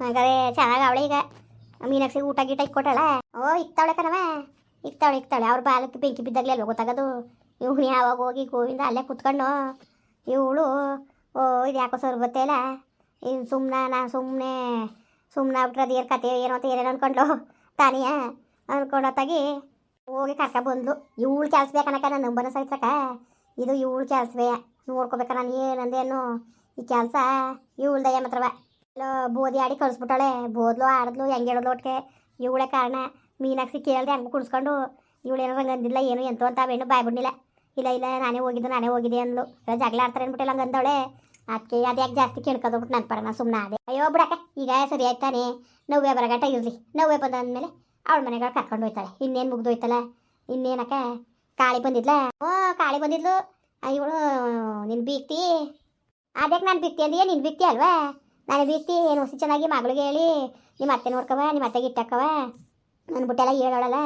ಹಾಗಾದ್ರೆ ಚೆನ್ನಾಗಿ ಅವಳೆ ಈಗ. ಮೀನಾಕ್ಷಿ ಊಟ ಗೀಟ ಇಕ್ಕೊಟ್ಟಳ ಓ, ಇಕ್ತಾವಳೆ ಕಣವ ಇಕ್ತಾವಳೆ ಇಕ್ತಾವಳೆ. ಅವ್ರ ಬಾಲಕ್ಕೆ ಬೆಂಕಿ ಬಿದ್ದಾಗಲೇ ಅಲ್ವ ಗೊತ್ತಾಗೋದು? ಇವ್ನು ಯಾವಾಗ ಹೋಗಿ ಗೋವಿಂದ ಅಲ್ಲೇ ಕುತ್ಕೊಂಡು ಇವಳು, ಓ, ಇದು ಯಾಕೋ ಸರ್ ಗೊತ್ತೇ ಇನ್ನು ಸುಮ್ಮನೆ ನಾ ಸುಮ್ಮನೆ ಸುಮ್ಮನೆ ಆಗ್ಬಿಟ್ರೆ ಅದು ಏನು ಕತೆ, ಏನೋ ಅಂತ ಏನೇನು ಅನ್ಕೊಂಡ್ಲು ತಾನಿಯ? ತಗಿ ಹೋಗಿ ಕರ್ಕ ಬಂದ್ಲು. ಇವಳು ಕೆಲಸ ಬೇಕನಕ ನನ್ನ ನಂಬನ ಸಹಿತಕ ಇದು ಇವಳು ಕೆಲಸವೇ. ನೋಡ್ಕೋಬೇಕ ನಾನು ಏನಂದೇನು ಈ ಕೆಲಸ ಇವಳ್ದಯ್ಯ ಮಾತ್ರವ? ಎಲ್ಲೋ ಬೋದಿ ಆಡಿ ಕಳಿಸ್ಬಿಟ್ಟಾಳೆ. ಬೋದ್ಲು, ಆಡಿದ್ಲು, ಹೆಂಗೆ ಹೇಳಿದ್ಲು ಒಟ್ಟಿಗೆ ಇವಳೇ ಕಾರಣ. ಮೀನಾಕ್ಷಿ ಕೇಳ್ದೆ ಹಂಗೆ ಕುಡಿಸ್ಕೊಂಡು ಇವಳೇನೋ ಹಂಗೆ ಅಂದಿಲ್ಲ ಏನು ಎಂತ ಅಂತ ಅವೇನು ಬಾಯ್ಬಿಡ್ಲಿಲ್ಲ. ಇಲ್ಲ ಇಲ್ಲ, ನಾನೇ ಹೋಗಿದ್ದು, ನಾನೇ ಹೋಗಿದ್ದೆ ಅಂದ್ಲು. ಇಲ್ಲ, ಜಗಳ ಆಡ್ತಾರೆ ಅಂದ್ಬಿಟ್ಟಿಲ್ಲ ಹಂಗೆ ಅಂದವಳೆ. ಅದಕ್ಕೆ ಅದು ಯಾಕೆ ಜಾಸ್ತಿ ಕೇಳ್ಕೊದ್ಬಿಟ್ಟು ನನ್ನ ಪರ ನಾನು ಸುಮ್ಮನೆ ಅದೇ ಅಯ್ಯೋ, ಬಿಡಕ್ಕ, ಈಗ ಸರಿ ಆಯ್ತಾನೆ ನೋವೇ ಬರಗಟ್ಟ ಇರಲಿ. ನೋವೇ ಬಂದಾದ್ಮೇಲೆ ಅವಳ ಮನೆಗಳು ಕರ್ಕೊಂಡು ಹೋಯ್ತಾಳೆ. ಇನ್ನೇನು ಮುಗ್ದೋಯ್ತಲ್ಲ? ಇನ್ನೇನಕ್ಕ? ಕಾಳಿ ಬಂದಿದ್ಲ? ಓ ಕಾಳಿ ಬಂದಿದ್ಲು. ಇವಳು ನಿನ್ನ ಬೀಕ್ತಿ ಅದಕ್ಕೆ ನಾನು ಬಿಕ್ತಿ ಅಂದೀಯ? ನಿನ್ನ ಬಿಕ್ತಿ ಅಲ್ವಾ? ನಾನು ಬೀಕ್ತಿ ಏನು ಹೊಸ ಚೆನ್ನಾಗಿ ಮಗಳಿಗೆ ಹೇಳಿ, ನಿಮ್ಮ ಅತ್ತೆ ನೋಡ್ಕವ ನಿಮ್ಮ ಅತ್ತೆಗೆ ಇಟ್ಟಕ್ಕವ ನನ್ನ ಬುಟ್ಟೆಲ್ಲ ಹೇಳೋಳಲ್ಲ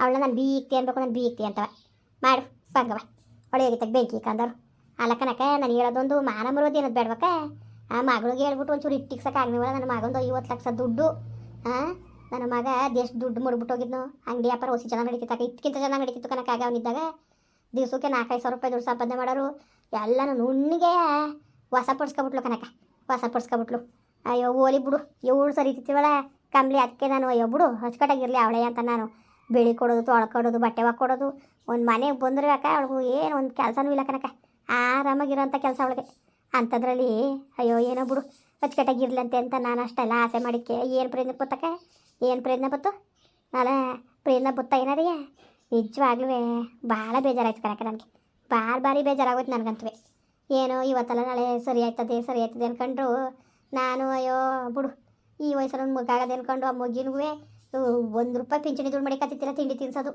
ಅವಳನ್ನ ನಾನು ಬೀಕ್ತಿ ಅನ್ಬೇಕು, ನಾನು ಬೀಕ್ತಿ ಅಂತವ. ಮಾಡು ಬಂಗವ ಒಳ್ಳೆ ತೆಗ್ ಬೆಂಕಿ ಕಂದರು ಅಲ್ಲಕ್ಕನಕ ನಾನು ಹೇಳೋದೊಂದು ಮಾನ ಮರೋದು ಏನದು ಬೇಡವಕ್ಕ. ಆ ಮಗಳಿಗೆ ಹೇಳ್ಬಿಟ್ಟು ಒಂಚೂರು ಇಟ್ಟಿಕ್ಸಕ್ಕೆ ಆಗ್ನಿವಲ್ಲ ನನ್ನ ಮಗಂದು ಐವತ್ತು ಲಕ್ಷ ದುಡ್ಡು. ಹಾಂ ನನ್ನ ಮಗ ದೇಶ ದುಡ್ಡು ಮುಡ್ಬಿಟ್ಟು ಹೋಗಿದ್ನು. ಅಂಗಡಿ ವ್ಯಾಪಾರ ಹೊಸಿ ಚೆನ್ನಾಗಿ ನಡೀತಿತ್ತು ಇದಕ್ಕಿಂತ ಚೆನ್ನಾಗಿ ನಡೀತಿತ್ತು ಕನಕ ಆಗ ಅವನಿದ್ದಾಗ. ದಿವಸಕ್ಕೆ ನಾಲ್ಕೈದು ಸಾವಿರ ರೂಪಾಯಿ ದುಡ್ಡು ಸಂಪಾದನೆ ಮಾಡೋರು. ಎಲ್ಲನೂ ನುಣ್ಣಿಗೆ ಹೊಸ ಪಡಿಸ್ಕೊಬಿಟ್ಲು ಕನಕ ಹೊಸ ಪಡ್ಸ್ಕೊಬಿಟ್ಲು. ಅಯ್ಯೋ, ಓಲಿ ಬಿಡು. ಇವಳು ಇತ್ತಿವಳ ಕಂಬ್ಲಿ ಅದಕ್ಕೆ ನಾನು, ಅಯ್ಯೋ, ಬಿಡು. ಹಚ್ಕಟ್ಟಾಗಿರಲಿ ಅವಳೆ ಅಂತ ನಾನು. ಬೆಳಿ ಕೊಡೋದು ತೊಳ್ಕೊಡೋದು ಬಟ್ಟೆ ಕೊಡೋದು. ಒಂದು ಮನೆಗೆ ಬಂದ್ರೆ ಅಕ್ಕ, ಅವಳಿಗೂ ಏನು ಒಂದು ಕೆಲಸನೂ ಇಲ್ಲ ಕನಕ ಆರಾಮಾಗಿರೋಂಥ ಕೆಲಸ ಅವಳಿಗೆ. ಅಂಥದ್ರಲ್ಲಿ ಅಯ್ಯೋ, ಏನೋ ಬಿಡು. ಅಚ್ಚುಕಟ್ಟಾಗಿರ್ಲಂತೆ ಅಂತ ನಾನು ಅಷ್ಟೆಲ್ಲ ಆಸೆ ಮಾಡಿಕ್ಕೆ. ಏನು ಪ್ರಯತ್ನ ಬತ್ತಕ್ಕ ಏನು ಪ್ರಯತ್ನ ಬತ್ತು ನಾನು ಪ್ರಯತ್ನ ಬತ್ತ ಏನಾರಿಯ ನಿಜವಾಗ್ಲೂ ಭಾಳ ಬೇಜಾರಾಯ್ತು ಕನಕ ನನಗೆ. ಭಾಳ ಭಾರಿ ಬೇಜಾರಾಗೋಯ್ತು ನನಗಂತೂ ಏನೋ ಇವತ್ತಲ್ಲ ನಾಳೆ ಸರಿ ಆಯ್ತದೆ ಸರಿ ಆಯ್ತದೆ ಅನ್ಕೊಂಡ್ರು, ನಾನು ಅಯ್ಯೋ ಬಿಡು, ಈ ವಯಸ್ಸಲ್ಲಿ ಮಗ ಆಗದೆ ಅನ್ಕೊಂಡು ಆ ಮಗಿನೂ ಒಂದು ರೂಪಾಯಿ ಪಿಂಚಣಿ ದುಡ್ಡು ಮಾಡಿಕತ್ತಿತ್ತಿಲ್ಲ ತಿಂಡಿ ತಿನ್ಸೋದು.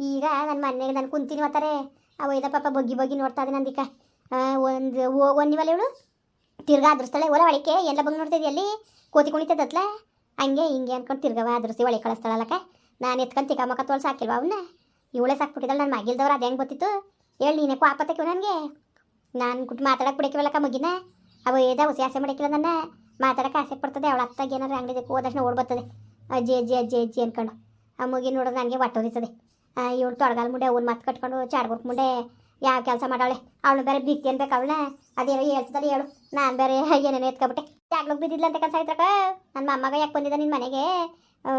ಈಗ ನನ್ನ ಮನೆಗೆ ನಾನು ಕುಂತೀನಿ ಮಾತಾರೆ, ಆ ಒಯ್ದ ಪಾಪ ಬಗ್ಗಿ ಬಗ್ಗಿ ನೋಡ್ತಾ ಇದೆ ನಂದಿಕ. ಒಂದು ಒಂದಿವಲ್ಲ ಇವಳು ತಿರ್ಗಾ ಅದ್ರಸ್ತಾಳೆ ಒಲ ಒಳಕ್ಕೆ ಎಲ್ಲ ಬಂದು ನೋಡ್ತಿದ್ದೆ ಅಲ್ಲಿ? ಕೋತಿ ಕುಣಿತದತ್ಲ? ಹಂಗೆ ಹಿಂಗೆ ಅಂದ್ಕೊಂಡು ತಿರ್ಗವ ಅದ್ರಸಿ ಒಳಗೆ ಕಳಿಸ್ತಾಳಲ್ಲಕ್ಕ ನಾನು ಎತ್ಕೊಂಡು ತಿಕ್ಕ ಮಕ್ಕ ತೋಳ್ಸಿ ಅವನ್ನ ಇವಳೇ ಸಾಕ್ಬಿಟ್ಟಿದ್ದಾಳೆ ನನ್ನ ಮಗಿಲ್ದವ್ರು, ಅದು ಹೆಂಗೆ ಗೊತ್ತಿತ್ತು? ಹೇಳಿ ನೀನೇ ಕ್ವಾಪತ್ತಕ್ಕೆ ನನಗೆ? ನಾನು ಗುಡ್ ಮಾತಾಡಕ್ಕೆ ಬಿಡಕ್ಕಿವಲ್ಲಕ್ಕ ಮಗಿನ ಅವ ಏದ ಹೊಸ ಆಸೆ ಮಾಡಕ್ಕಿಲ್ಲ ನನ್ನ. ಮಾತಾಡಕ್ಕೆ ಆಸೆ ಪಡ್ತದೆ, ಅವಳ ಅತ್ತಾಗ ಏನಾರು ಅಂಗಡಿ ಹೋದಕ್ಷಣ ಓಡ್ ಬರ್ತದೆ. ಅಜ್ಜಿ ಅಜ್ಜಿ ಅಜ್ಜಿ ಅಜ್ಜಿ ಅನ್ಕೊಂಡು. ಆ ಮುಗಿ ನೋಡೋದು ನನಗೆ ಹೊಟ್ಟೋದಿರ್ತದೆ ಇವಳು ತೊಡಗಾಲ ಮುಂಡೆ, ಅವ್ನ ಮತ್ತೆ ಕಟ್ಕೊಂಡು ಗುಟ್ ಮುಂಡೆ ಯಾವ ಕೆಲಸ ಮಾಡಾಳೆ ಅವಳು ಬೇರೆ ಬಿತ್ತಿ ಅನ್ಬೇಕು ಅವಳನ್ನ. ಅದೇನೋ ಹೇಳ್ತದಲ್ಲ ಹೇಳು. ನಾನು ಬೇರೆ ಏನೇನೋ ಎತ್ಕೊಬಿಟ್ಟೆ. ಜಾಗ್ಲಕ್ಕೆ ಬಿದ್ದಿಲ್ಲ ಅಂತ ಕೆಲಸ ಆಯ್ತಕ್ಕ? ನನ್ನ ಮೊಮ್ಮಗ ಯಾಕೆ ಬಂದಿದ್ದ ನಿನ್ನ ಮನೆಗೆ?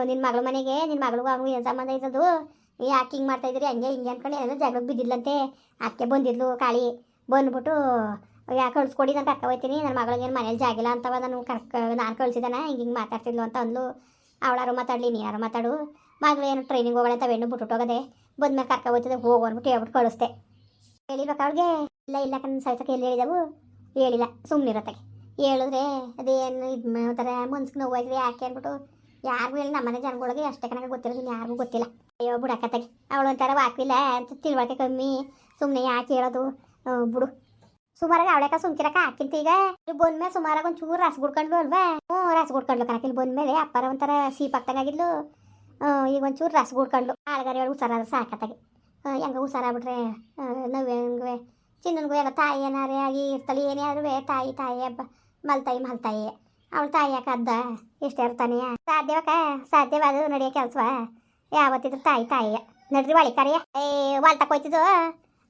ನಿನ್ನ ಮಗಳ ಮನೆಗೆ ನಿನ್ನ ಮಗಳಿಗೂ ಅವನು ಏನು ಸಂಬಂಧ ಇದ್ದದು ಯಾಕೆ ಹಿಂಗೆ ಮಾಡ್ತಾ ಇದ್ರಿ ಹಂಗೆ ಹಿಂಗೆ ಅನ್ಕೊಂಡು ಏನೋ ಜಾಗ್ಲಕ್ಕೆ ಬಿದ್ದಿಲ್ಲಂತೆ ಅಕ್ಕೆ ಬಂದಿದ್ಲು ಕಾಳಿ. ಬಂದ್ಬಿಟ್ಟು ಯಾಕೆ ಕಳ್ಸ್ಕೊಡಿ, ನಾನು ಕರ್ಕ ಹೋಯ್ತೀನಿ ನನ್ನ ಮಗಳಿಗೆ ಏನು ಮನೇಲಿ ಜಾಗಿಲ್ಲ ಅಂತವ ನಾನು ಕರ್ಕ, ನಾನು ಕಳ್ಸಿದ್ದಾನೆ, ಹಿಂಗೆ ಹಿಂಗೆ ಮಾತಾಡ್ತಿದ್ಲು ಅಂತ ಅಂದ್ಲು. ಅವಳಾರು ಮಾತಾಡಲಿ ನೀ ಯಾರು ಮಾತಾಡು. ಮಗಳು ಏನು ಟ್ರೈನಿಂಗ್ ಹೋಗೋಣ ಅಂತ ಹೆಣ್ಣು ಬಿಟ್ಟು ಹೋಗದೆ, ಬಂದ್ಮೇಲೆ ಕರ್ಕೊ ಹೋಗ್ತದೆ ಹೋಗು ಅಂದ್ಬಿಟ್ಟು ಹೇಳ್ಬಿಟ್ಟು ಕಳಿಸ್ದೆ. ಹೇಳಿಬೇಕು ಅವಳಿಗೆ ಇಲ್ಲ ಇಲ್ಲ ಕಣ್ಣು ಸಹಿತಕ್ಕೆ ಎಲ್ಲಿ ಹೇಳಿದವು? ಹೇಳಿಲ್ಲ ಸುಮ್ಮನಿರತ್ತಾಗೆ ಹೇಳಿದ್ರೆ, ಅದೇನು ಇದು ಒಂಥರ ಮನ್ಸಿಗೆ ನೋವು ಯಾಕೆ? ಅಂದ್ಬಿಟ್ಟು, ಯಾರಿಗೂ ಹೇಳಿ ನಮ್ಮನೆ ಜನಗಳಿಗೆ ಅಷ್ಟೇ ಕಣಕ್ಕೆ ಗೊತ್ತಿರೋದು ಯಾರಿಗೂ ಗೊತ್ತಿಲ್ಲ. ಅಯ್ಯೋ, ಬಿಡಕತ್ತಾಗೆ. ಅವಳು ಒಂಥರ ವಾಕಿಲ್ಲ ಅಂತ ತಿಳುವಳಿಕೆ ಕಮ್ಮಿ ಸುಮ್ಮನೆ ಯಾಕೆ ಹೇಳೋದು? ಬಿಡು. ಸುಮಾರಾಗ ಅವಳೆಕ ಸುಮ್ಕಿರಕ ಹಾಕಿಂತ ಈಗ ಬಂದ ಮೇಲೆ ಸುಮಾರಾಗ ಒಂದು ಚೂರು ರಸ ಗುಡ್ಕೊಂಡ್ಲು ಅಲ್ವಾ? ಹ್ಞೂ, ರಸ ಗುಡ್ಕೊಂಡ್ಲು ಕಣಕ್ಕೆ, ಇಲ್ಲಿ ಬಂದ್ಮೇಲೆ ಅಪ್ಪರ ಒಂಥರ ಸೀಪ್ ಆಗ್ತಂಗಾಗಿದ್ಲು ಈಗ ಒಂಚೂರು ರಸ ಗುಡ್ಕೊಂಡ್ಲು ಆಳ್ಗಾರಿ ಒಳಗೆ ಹುಷಾರಾದ್ರೆ ಸಾಕತ್ತಾಗಿ. ಹೆಂಗ ಹುಷಾರಾಗ್ಬಿಟ್ರೆ ನೋವು ಹೆಂಗೆ ಚಿನ್ನನ್ಗೂ ಎಲ್ಲ ತಾಯಿ ಏನಾರೇ ಆಗಿ ಇರ್ತಾಳೆ, ಏನೇ ಆದ್ರೂ ತಾಯಿ ತಾಯಿ ಹಬ್ಬ ಮಲ್ತಾಯಿ ಮಲ್ತಾಯಿ. ಅವಳ ತಾಯಿ ಅದ್ದ? ಇಷ್ಟ ಇರ್ತಾನೆ ಸಾಧ್ಯವಕ್ಕ ಸಾಧ್ಯವಾದ ನಡೆಯೋ ಕೆಲಸವಾ? ಯಾವತ್ತಿದ್ರು ತಾಯಿ, ತಾಯಿಯ. ನಡ್ರಿ ಒಳಿ ಕರಿಯ ಏ ವಾಲ್ತಕ್ಕೆ ಹೋಯ್ತಿದ್ದು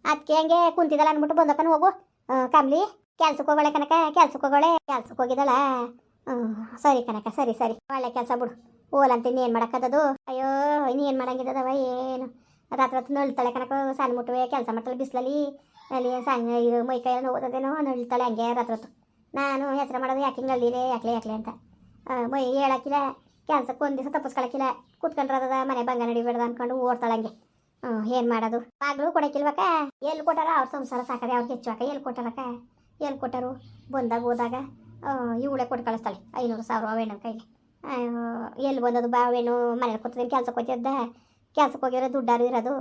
ಅದಕ್ಕೆ ಹಂಗೆ ಕುಂತಿದ್ದಲ್ಲ ಅಂದ್ಬಿಟ್ಟು ಬಂದಕ್ಕನ ಹೋಗು. ಕಮ್ಲಿ ಕೆಲ್ಸಕ್ಕೆ ಹೋಗೋಳೆ ಕನಕ ಕೆಲ್ಸಕ್ಕೆ ಹೋಗೋಳೆ ಕೆಲ್ಸಕ್ಕೆ ಹೋಗಿದ್ದಲ್ಲ ಹ್ಞೂ ಸರಿ ಕನಕ, ಸರಿ ಸರಿ. ಒಳ್ಳೆ ಕೆಲಸ ಬಿಡು. ಓಲಂತ ಇನ್ನೇನು ಮಾಡಕ್ಕದದು ಅಯ್ಯೋ, ಇನ್ನೇನು ಮಾಡಂಗಿದ್ದದವ ಏನು? ರಾತ್ರಿ ನಳ್ತಾಳೆ ಕನಕ, ಸಣ್ಣ ಮುಟ್ಟುವೆ ಕೆಲಸ ಮಾಡ್ತಾಳೆ ಬಿಸಿಲಲ್ಲಿ. ಅಲ್ಲಿ ಸಣ್ಣ ಇದು ಮೈ ಕೈ ಎಲ್ಲ ನೋವುದೇನೋ ನಳ್ತಾಳೆ ಹಂಗೆ ರಾತ್ರಿ ಹೊತ್ತು. ನಾನು ಹೆಸರು ಮಾಡೋದು ಯಾಕೆ ಹಿಂಗೆ ಅಲ್ಲಿದೆ ಯಾಕ್ಲೆ ಯಾಕ್ಲೆ ಅಂತ. ಮೈ ಹೇಳಕ್ಕಿಲ್ಲ, ಕೆಲ್ಸಕ್ಕೆ ಒಂದು ದಿವಸ ತಪ್ಪಿಸ್ಕೊಳಕ್ಕಿಲ್ಲ. ಕುತ್ಕೊಂಡ್ರದ ಮನೆ ಬಂಗ ನಡಿಬೇಡ್ದು ಅನ್ಕೊಂಡು ಓಡ್ತಾಳೆ ಹಂಗೆ. ಏನು ಮಾಡೋದು? ಬಾಗ್ಲು ಕೊಡಕ್ಕಿಲ್ವಕ್ಕ? ಎಲ್ಲಿ ಕೊಟ್ಟಾರ ಅವ್ರ ಸಂಸಾರ ಸಾಕದೆ ಅವ್ರಿಗೆ ಹೆಚ್ಚಾಕ ಎಲ್ಲಿ ಕೊಟ್ಟಾರಕ್ಕ? ಎಲ್ಲಿ ಕೊಟ್ಟರು? ಬಂದಾಗ ಹೋದಾಗ ಇವಳೆ ಕೊಟ್ಟು ಕಳಿಸ್ತಾಳೆ. ಐನೂರು ಸಾವಿರ ಅವೇನು ಕೈಗೆ ಎಲ್ಲಿ ಬಂದದು ಬಾವೇನು ಮನೇಲಿ ಕೂತದೇನು ಕೆಲ್ಸಕ್ಕೆ ಹೋಗ್ತಿದ್ದ? ಕೆಲ್ಸಕ್ಕೆ ಹೋಗಿರೋ ದುಡ್ಡಾರು ಇರೋದು.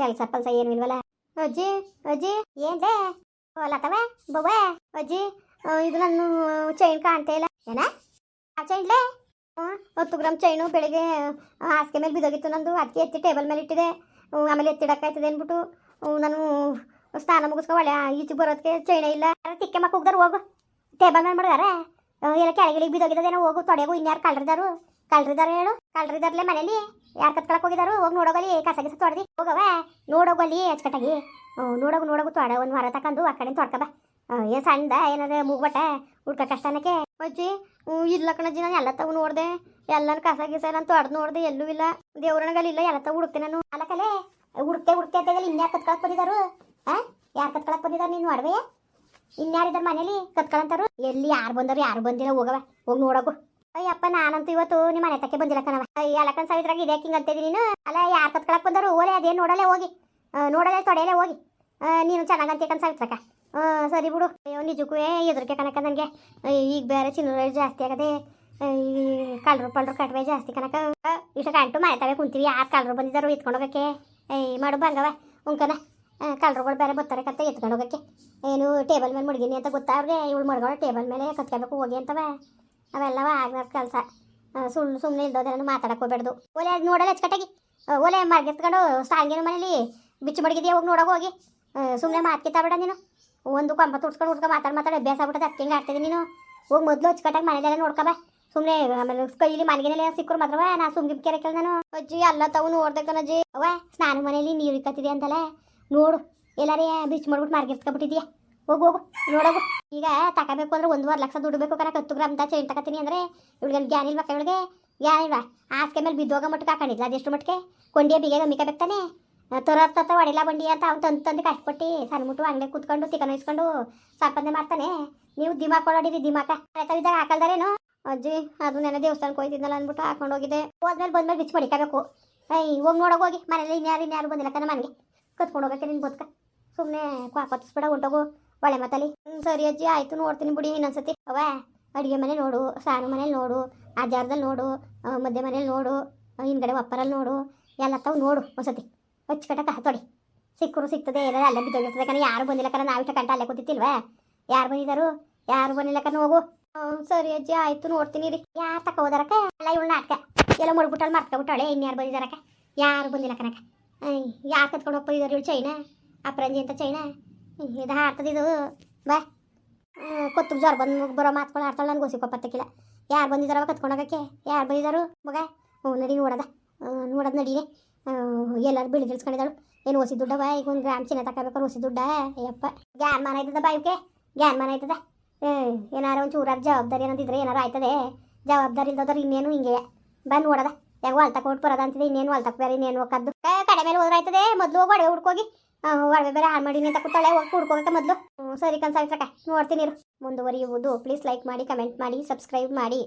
ಕೆಲಸ ಪಲ್ಸ ಏನು ಇಲ್ವಲ್ಲ? ಅಜ್ಜಿ ಅಜ್ಜಿ, ಏನ್ಲೇ? ಲತವ ಬವ್ವ? ಅಜ್ಜಿ ಇದು ನನ್ನ ಚೈನ್ ಕಾಣ್ತಾ ಇಲ್ಲ. ಏನ? ಆ ಚೈನ್ಲೇ ಹತ್ತು ಗ್ರಾಮ್ ಚೈನು ಬೆಳಿಗ್ಗೆ ಹಾಸಿಗೆ ಮೇಲೆ ಬಿದ್ದೋಗಿತ್ತು ನಂದು. ಅದಕ್ಕೆ ಎತ್ತಿ ಟೇಬಲ್ ಮೇಲೆ ಇಟ್ಟಿದೆ. ಆಮೇಲೆ ಎತ್ತಿಡಕ್ಕಾಯ್ತದೆ ಅಂದ್ಬಿಟ್ಟು ನಾನು ಸ್ನಾನ ಮುಗಿಸ್ಕೊ ಒಳ್ಳೆ ಈಚೆ ಬರೋದಕ್ಕೆ ಚೈನ ಇಲ್ಲ. ತಿಕ್ಕೆ ಮಕ್ಕ ಹೋಗ್ದಾರ, ಹೋಗು. ಟೇಬಲ್ ಮೇಲೆ ಮಾಡಿದಾರೆ ಎಲ್ಲ ಕೆಳಗಿಳಿಗೆ ಬಿದ್ದೋಗಿದ್ದೇನೋ ಹೋಗು, ತೊಡೆಗೂ, ಇನ್ಯಾರು ಕಳ್ರಿದಾರು? ಕಳ್ರಿದಾರು ಹೇಳು ಕಳ್ರಿದಾರ್ಲೆ ಮನೇಲಿ? ಯಾರು ಕತ್ಕೊಳಕ್ ಹೋಗಿದಾರು? ಹೋಗಿ ನೋಡೋಗಲಿ, ಕಸ ಗಿಸ ತೊಡ್ದಿ ಹೋಗವ ನೋಡೋಗಲಿ ಅಚ್ಚಕಟ್ಟಾಗಿ ನೋಡೋಗು ನೋಡೋಗು, ತೊಡ, ಒಂದು ಮರ ತಕೊಂಡು ಆ ಕಡೆ ತೊಡ್ಕಬ. ಏನು ಸಣ್ಣದ ಏನಾದ್ರೆ ಮುಗ್ಬಟ್ಟೆ, ಹುಡ್ಕ ಕಷ್ಟನಕ್ಕೆ? ಅಜ್ಜಿ ಇಲ್ಲ ಕಣಜ್ಜಿ, ನಾನು ಎಲ್ಲ ತಗು ನೋಡಿದೆ. ಎಲ್ಲನ ಕಸ ಗಿಸ ಅಂತ ತೊಡ್ದು ನೋಡಿದೆ ಎಲ್ಲೂ ಇಲ್ಲ. ದೇವ್ರಣಗಲ್ಲಿ ಇಲ್ಲ, ಎಲ್ಲ ಹುಡುಕ್ತೆ ನಾನು. ಅಲ್ಲ ಕಲೆ ಹುಡುಕ್ತೆ ಹುಡುಕ್ತೆ ಅಂತ ಇನ್ಯಾರು ಕತ್ಕೊಳಕ್ ಬಂದಿದ್ದಾರು ಹಾ ಯಾರು ಕತ್ಕೊಳಕ್ ಬಂದಿದ್ದಾರೆ ನೀನು ಒಡವೆ ಇನ್ಯಾರಿದ್ದಾರೆ ಮನೇಲಿ ಕತ್ಕೊಳಂತಾರು ಎಲ್ಲಿ ಯಾರು ಬಂದರು ಯಾರು ಬಂದಿಲ್ಲ, ಹೋಗವ, ಹೋಗಿ ನೋಡಗು ಅಯ್ಯಪ್ಪ, ನಾನಂತೂ ಇವತ್ತು ನಿಮ್ಮ ಮನೆ ತಕ್ಕೆ ಬಂದಿಲ್ಲ ಕಣವ ಅಯ್ಯ, ಅಲಕನ್ ಸಾವಿರಾಗ ಇದೆ ಹಿಂಗೆ ಅಂತಿದ್ದೀನಿ ನೀನು? ಅಲ್ಲ, ಯಾರು ಕತ್ಕೊಳಕ್ ಬಂದರು ಓಲೆ ಅದೇನು ನೋಡಲೇ ಹೋಗಿ. ನೋಡಲೇ ತೊಡೆಯಲೇ ಹೋಗಿ. ನೀನು ಚೆನ್ನಾಗಿ ಅಂತೀಕನ್ ಸಾವಿತ್ರಕ್ಕ ಸರಿ ಬಿಡು. ಅಯ್ಯೋ ನಿಜಕ್ಕೂ ಎದುರಿಕೆ ಕನಕ ನನಗೆ ಈಗ ಬೇರೆ ಚಿನ್ನ ರೇಟ್ ಜಾಸ್ತಿ ಆಗದೆ ಈ ಕಳ್ರು ಪಳ್ರು ಕಟ್ವೆ ಜಾಸ್ತಿ ಕನಕ ಇಷ್ಟು ಗಂಟು ಮಾಡ್ತಾವೆ ತವೆ ಕುಂತೀವಿ. ಯಾರು ಕಳ್ರು ಬಂದಿದ್ದಾರೋ ಎತ್ಕೊಂಡು ಹೋಗಕ್ಕೆ? ಏಯ್ ಮಾಡು ಬಂಗವ, ಉಂಕನ. ಕಳ್ರುಗಳು ಬೇರೆ ಬರ್ತಾರೆ ಕತ್ತ ಎತ್ಕೊಂಡು ಹೋಗಕ್ಕೆ. ಏನು, ಟೇಬಲ್ ಮೇಲೆ ಮುಡ್ಗಿನಿ ಅಂತ ಗೊತ್ತಾ ಅವ್ರಿಗೆ? ಇವಳು ಮಡ್ಗಳು ಟೇಬಲ್ ಮೇಲೆ ಕತ್ಕೋಬೇಕು ಹೋಗಿ ಅಂತವ. ಅವೆಲ್ಲವ ಆಗ್ನ ಕೆಲಸ. ಸುಳ್ಳು ಸುಮ್ಮನೆ ಇಲ್ದೋದೇನು ಮಾತಾಡಕ್ಕೆ ಹೋಗ್ಬೇಡ್ದು. ಅದು ನೋಡಲ್ಲ ಅಚ್ಚಕಟ್ಟಾಗಿ ಒಲೆ ಮರ್ಗೆತ್ಕೊಂಡು ಸಾಂಗಿನ ಮನೇಲಿ ಬಿಚ್ಚು ಮಡಗಿದೆಯಾ ಹೋಗಿ ನೋಡೋಕೆ ಹೋಗಿ? ಸುಮ್ಮನೆ ಮಾತು ಕಿತ್ತಾಬೇಡ ನೀನು. ಒಂದು ಕೊಂಬ ತುಡ್ಸ್ಕೊಂಡು ಉಡ್ಕೊ ಮಾತಾಡಿ ಮಾತಾಡಿ ಅಭ್ಯಾಸ ಆಗ್ಬಿಟ್ಟದೆ, ಅದಕ್ಕೆ ಹಿಂಗೆ ನೀನು. ಹೋಗಿ ಮೊದಲು ಅಚ್ಚಕಟ್ಟಾಗಿ ಮನೇಲೆಲ್ಲ ನೋಡ್ಕೊಬ ಸುಮ್ಮನೆ ಆಮೇಲೆ ಕೈಲಿ ಮನೆಗೆಲ್ಲ ಸಿಕ್ಕರು ಮಾತ್ರವ ನಾ ಸುಮ್ಗೆ ಕೆರೆ ನಾನು. ಅಜ್ಜಿ, ಅಲ್ಲ ತಾವು ನೋಡ್ದೆ ಅವ ಸ್ನಾನ ಮನೇಲಿ ನೀರು ಇಕ್ಕತ್ತಿದೆ ಅಂತಲ್ಲ ನೋಡು, ಎಲ್ಲಾರೇ ಬೀಚ್ ಮಾಡ್ಬಿಟ್ಟು ಮಾರ್ಗಿರ್ಸ್ಕೊಬಿಟ್ಟಿದ್ಯಾ ಹೋಗು ಹೋಗು, ನೋಡೋಗು. ಈಗ ತಗೋಬೇಕು ಅಂದ್ರೆ ಒಂದೂವರೆ ಲಕ್ಷ ದುಡ್ಡು ಬೇಕು ಕಣ ಹತ್ತು ಗ್ರಾಮ್ ಚೈನ್ ತಗೋತೀನಿ ಅಂದ್ರೆ ಇವಳಿಗೆ ಜ್ಞಾನ ಇಲ್ವಾ ಇವಳಿಗೆ? ಇಲ್ವಾ ಆಸ್ಕೆ ಮೇಲೆ ಬಿದ್ದೋಗ ಮಟ್ಟಕ್ಕೆ ಹಾಕೊಂಡಿದ್ಲ ಅದೆಷ್ಟು ಮಟ್ಟಿಗೆ ಕೊಂಡಿಯ ಬಿಗೆ ಗಮಿಕಬೇಕಾನೆ ತರೋರ್ತ ಒಡಿಲ್ಲ ಬಂಡಿ ಅಂತ ಅವ್ನು ತಂದು ತಂದು ಕಷ್ಟಪಟ್ಟು ಸಣ್ಣ ಮುಟ್ಟು ಅಂಗಡಿ ಕೂತ್ಕೊಂಡು ತಿಕ್ಕನ ಇಸ್ಕೊಂಡು ಸಂಪಾದನೆ ಮಾಡ್ತಾನೆ. ನೀವು ದಿಮಾಕ್ ಕೊಡೋಡಿರಿ ದಿಮಾಕ. ಇದ್ದಾಗ ಹಾಕಲ್ದಾರೇನು? ಅಜ್ಜಿ, ಅದು ನೆನೆ ದೇವಸ್ಥಾನಕ್ಕೆ ಹೋಯ್ತಿದ್ನಲ್ಲ ಅಂದ್ಬಿಟ್ಟು ಹಾಕೊಂಡು ಹೋಗಿದ್ದೆ. ಹೋದ್ಮೇಲೆ ಬಂದ್ಮೇಲೆ ಬಿಚ್ಚಿ ಮಡಿಕಬೇಕು. ಐ ಹೋಗಿ ನೋಡೋಕೆ ಹೋಗಿ. ಮನೇಲಿ ಇನ್ಯಾರು ಇನ್ಯಾರು ಬಂದಿಲ್ಲ ಕಣ ಮನೆಗೆ. ಕತ್ಕೊಂಡು ಹೋಗಕ್ಕೆ ನಿನ್ ಬದುಕ. ಸುಮ್ಮನೆ ಕ್ವಾಪತ್ತಿಸ್ಬೇಡ ಹೊಂಟೋಗು ಒಳ್ಳೆ ಮಾತಲ್ಲಿ. ಸರಿ ಅಜ್ಜಿ, ಆಯಿತು, ನೋಡ್ತೀನಿ ಬಿಡಿ ಇನ್ನೊಂದ್ಸತಿ. ಅವ ಅಡುಗೆ ಮನೆ ನೋಡು, ಸಾರು ಮನೇಲಿ ನೋಡು ಆ ಜಾರದಲ್ಲಿ ನೋಡು ಮಧ್ಯ ಮನೇಲಿ ನೋಡು ಹಿಂದ್ಗಡೆ ಒಪ್ಪರಲ್ಲಿ ನೋಡು ಎಲ್ಲ ತಾವು ನೋಡು ಒಂದ್ಸತಿ. ಹಚ್ಕಟ್ಟಕ್ಕೆ ಹತ್ತೋಡಿ ಸಿಕ್ಕರು ಸಿಗ್ತದೆ ಏನಾದ್ರೂ ಅಲ್ಲೇ ಬಿದ್ದೋಗಿರ್ತದೆ ಕಣ. ಯಾರು ಬಂದಿಲ್ಲ ಕಣ ನಾವಿಷ್ಟ ಕಂಟ ಅಲ್ಲೇ ಕೂತಿತ್ತಿಲ್ವಾ ಯಾರು ಬಂದಿದ್ದಾರು? ಯಾರು ಬಂದಿಲ್ಲ ನೋವು ಹೋಗು. ಸರಿ ಅಜ್ಜಿ, ಆಯ್ತು, ನೋಡ್ತೀನಿ ರೀ ಯಾರು ತಕ ಹೋದಾರಕ್ಕ? ಎಲ್ಲ ಇವಳು ನಾಟಕ. ಎಲ್ಲ ಮುಡ್ಬಿಟ್ಟಲ್ಲಿ ಮರ್ಕೊಬಿಟ್ಟಾಳೆ ಇನ್ಯಾರು ಬಂದಿದ್ದಾರಕ್ಕ ಯಾರು ಬಂದಿಲ್ಲ ಕನಕ ಯಾರು ಕತ್ಕೊಂಡು ಹೋಗ್ತಿದ್ದಾರೆ ಇವಳು ಚೈನಾ? ಅಪ್ರಂಜಿ ಅಂತ ಚೈನಾ? ಇದು ಹಾಡ್ತದ ಇದು. ಬಾ. ಕೊತ್ತು ಜ್ವರ ಬಂದು ಬರೋ ಮಾತ್ಕೊಂಡು ಆಡ್ತಾಳೆ ನನಗೆ ಗೊಸಿ ಪತ್ತಕ್ಕಿಲ್ಲ ಯಾರು ಬಂದಿದ್ದಾರವ ಕತ್ಕೊಂಡೋಗಕ್ಕೆ ಯಾರು ಬಂದಿದ್ದಾರು ಮಗ? ಹ್ಞೂ, ನಡಿ ನೋಡದ. ನೋಡೋದು ನಡೀನೆ ಎಲ್ಲರೂ ಬಿಳಿ ತಿಳ್ಸ್ಕೊಂಡಿದ್ದಾಳು ಏನು ಹೊಸಿ ದುಡ್ಡವ ಈಗ ಒಂದು ಗ್ರಾಮ್ ಚಿನ್ನ ತಗೋಬೇಕಾದ್ರೆ ಹೊಸಿ ದುಡ್ಡ. ಯಪ್ಪ ಗ್ಯಾನ್ ಮಾನ ಆಯ್ತದ ಬಾಯ್ಕೆ ಗ್ಯಾನ್ ಮಾನ ಆಯ್ತದ? ಏನಾರ ಒಂದು ಚೂರಾಗಿ ಜವಾಬ್ದಾರಿ ಅನ್ನೋದಿದ್ರೆ ಏನಾರ ಆಯ್ತದೆ? ಜವಾಬ್ದಾರಿ ಇಲ್ದೋದ್ರೆ ಇನ್ನೇನು ಹಿಂಗೆ. ಬಂದು ನೋಡದ. ಯಾಕೆ ಹೊಲ್ ಕೊಟ್ಟು ಬರೋದ ಅಂತಿದೆ, ಇನ್ನೇನು ಹೊಲ್ ತಕ್ಕ ಬೇರೆ, ಇನ್ನೇನು ಕದ್ದು ಕಡೆ ಮೇಲೆ ಹೋದ್ರಾಯ್ತದೆ ಮೊದಲು ಹೋಗಿ ಒಡವೆ ಹುಡ್ಕೋಗಿ ಒಡವೆ ಬೇರೆ ಹಾಳು ಮಾಡಿ ಅಂತ ಕೂತಾಳೆ ಹೋಗಿ ಹುಡ್ಕೋಬೇಕ ಮೊದಲು. ಸರಿ ಕನ್ಸಾಯ್ತಕ್ಕ ನೋಡ್ತೀನಿ ಮುಂದುವರಿಯುವುದು. ಪ್ಲೀಸ್ ಲೈಕ್ ಮಾಡಿ ಕಮೆಂಟ್ ಮಾಡಿ ಸಬ್ಸ್ಕ್ರೈಬ್ ಮಾಡಿ.